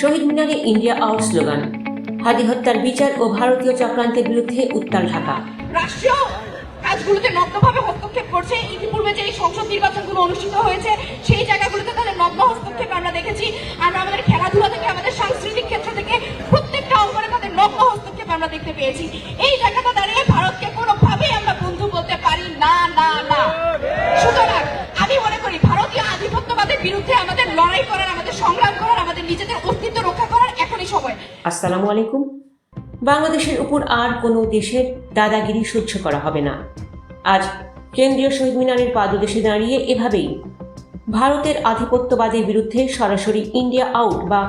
শহীদ মিনারে India out slogan হাদি হত্যার বিচার ও ভারতীয় চক্রান্তের বিরুদ্ধে উত্তাল ঢাকা। রাষ্ট্রীয় কাজগুলোতে নগ্নভাবে হস্তক্ষেপ করছে। ইতিপূর্বে যে সংসদ নির্বাচনগুলো অনুষ্ঠিত হয়েছে, সেই জায়গাগুলোতে তাদের নগ্ন হস্তক্ষেপ আমরা দেখেছি। আমরা আমাদের খেলাধুলা থেকে আসসালামু আলাইকুম। বাংলাদেশের উপর আর কোনো দেশের দাদাগিরি সহ্য করা হবে না। আজ কেন্দ্রীয় শহীদ মিনারের পাদদেশে দাঁড়িয়ে এভাবেই ভারতের আধিপত্যবাদের বিরুদ্ধে সরাসরি ইন্ডিয়া আউট বা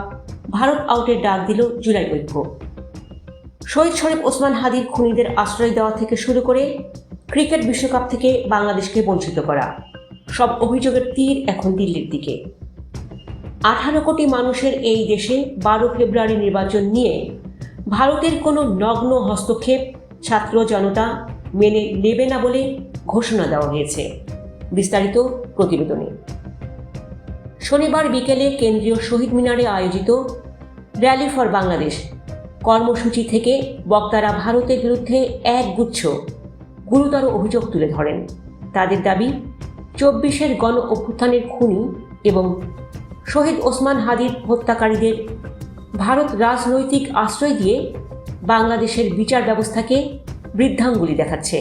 ভারত আউটের ডাক দিল জুলাই ঐক্য। শহীদ শরীফ ওসমান হাদির খুনিদের আশ্রয় দেওয়া থেকে শুরু করে ক্রিকেট বিশ্বকাপ থেকে বাংলাদেশকে বঞ্চিত করা। সব অভিযোগের তীর এখন দিল্লির দিকে। আঠারো কোটি মানুষের এই দেশে বারো ফেব্রুয়ারি নির্বাচন নিয়ে ভারতের কোনো নগ্ন হস্তক্ষেপ ছাত্র জনতা মেনে নেবে না বলে ঘোষণা দেওয়া হয়েছে। বিস্তারিত প্রতিবেদনে। শনিবার বিকেলে কেন্দ্রীয় শহীদ মিনারে আয়োজিত র্যালি ফর বাংলাদেশ কর্মসূচি থেকে বক্তারা ভারতের বিরুদ্ধে একগুচ্ছ, গুরুতর অভিযোগ তুলে ধরেন। তাদের দাবি, চব্বিশের গণ অভ্যুত্থানের খুনি এবং শহীদ ওসমান হাদির হত্যাকারীদের ভারত রাজনৈতিক আশ্রয় দিয়ে বাংলাদেশের বিচার ব্যবস্থাকে বৃদ্ধাঙ্গুলি দেখাচ্ছে।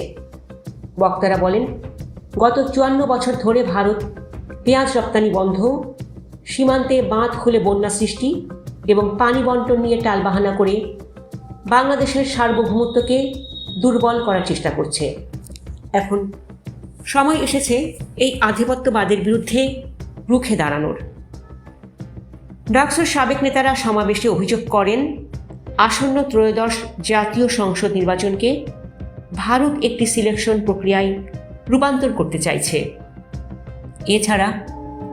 বক্তারা বলেন, গত চুয়ান্ন বছর ধরে ভারত পেঁয়াজ রপ্তানি বন্ধ, সীমান্তে বাঁধ খুলে বন্যা সৃষ্টি এবং পানি বন্টন নিয়ে টালবাহানা করে বাংলাদেশের সার্বভৌমত্বকে দুর্বল করার চেষ্টা করছে। এখন সময় এসেছে এই আধিপত্যবাদের বিরুদ্ধে রুখে দাঁড়ানোর। ডাকসুর সাবেক নেতারা সমাবেশে অভিযোগ করেন, আসন্ন ত্রয়োদশ জাতীয় সংসদ নির্বাচনকে ভারত একটি সিলেকশন প্রক্রিয়ায় রূপান্তর করতে চাইছে। এছাড়া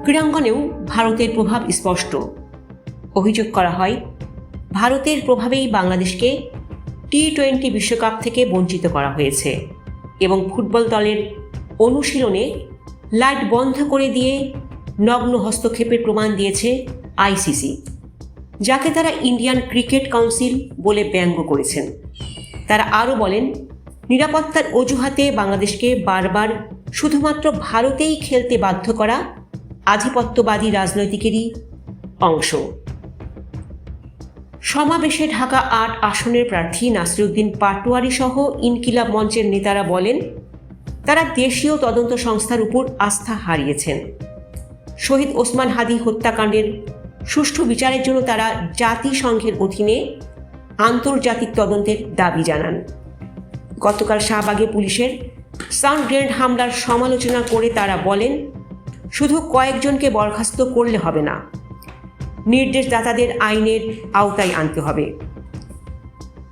ক্রীড়াঙ্গনেও ভারতের প্রভাব স্পষ্ট। অভিযোগ করা হয়, ভারতের প্রভাবেই বাংলাদেশকে টি টোয়েন্টি বিশ্বকাপ থেকে বঞ্চিত করা হয়েছে এবং ফুটবল দলের অনুশীলনে লাইট বন্ধ করে দিয়ে নগ্ন হস্তক্ষেপের প্রমাণ দিয়েছে আইসিসি, যাকে তারা ইন্ডিয়ান ক্রিকেট কাউন্সিল বলে ব্যঙ্গ করেছেন। তারা আরও বলেন, নিরাপত্তার অজুহাতে বাংলাদেশকে বারবার শুধুমাত্র ভারতেই খেলতে বাধ্য করা আধিপত্যবাদী রাজনৈতিকেরই অংশ। সমাবেশে ঢাকা আট আসনের প্রার্থী নাসিরুদ্দিন পাটোয়ারি সহ ইনকিলাব মঞ্চের নেতারা বলেন, তারা দেশীয় তদন্ত সংস্থার উপর আস্থা হারিয়েছেন। শহীদ ওসমান হাদি হত্যাকাণ্ডের সুষ্ঠু বিচারের জন্য তারা জাতিসংঘের অধীনে আন্তর্জাতিক তদন্তের দাবি জানান। গতকাল শাহবাগে পুলিশের সাউন্ড হামলার সমালোচনা করে তারা বলেন, শুধু কয়েকজনকে বরখাস্ত করলে হবে না। নির্দেশদাতাদের আইনের আওতায় আনতে হবে।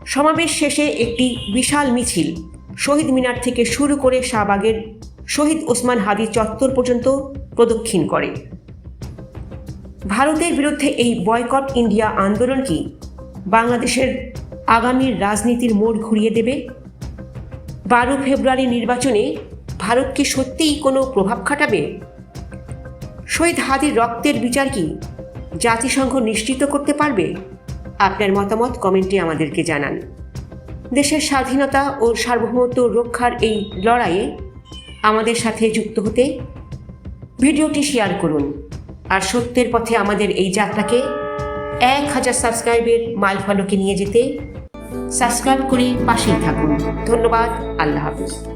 সমাবেশ শেষে একটি বিশাল মিছিল শহীদ মিনার থেকে শুরু করে শাহবাগের শহীদ ওসমান হাদি চত্বর পর্যন্ত প্রদক্ষিণ করে। ভারতের বিরুদ্ধে এই বয়কট ইন্ডিয়া আন্দোলন কি বাংলাদেশের আগামীর রাজনীতির মোড় ঘুরিয়ে দেবে? বারো ফেব্রুয়ারি নির্বাচনে ভারত কি সত্যিই কোনো প্রভাব খাটাবে? শহীদ হাদির রক্তের বিচার কি জাতিসংঘ নিশ্চিত করতে পারবে? আপনার মতামত কমেন্টে আমাদেরকে জানান। দেশের স্বাধীনতা ও সার্বভৌমত্ব রক্ষার এই লড়াইয়ে আমাদের সাথে যুক্ত হতে ভিডিওটি শেয়ার করুন। আর সত্যের পথে আমাদের এই যাত্রাকে এক হাজার সাবস্ক্রাইবের মাইল ফলকে নিয়ে যেতে সাবস্ক্রাইব করে পাশেই থাকুন। ধন্যবাদ। আল্লাহ হাফিজ।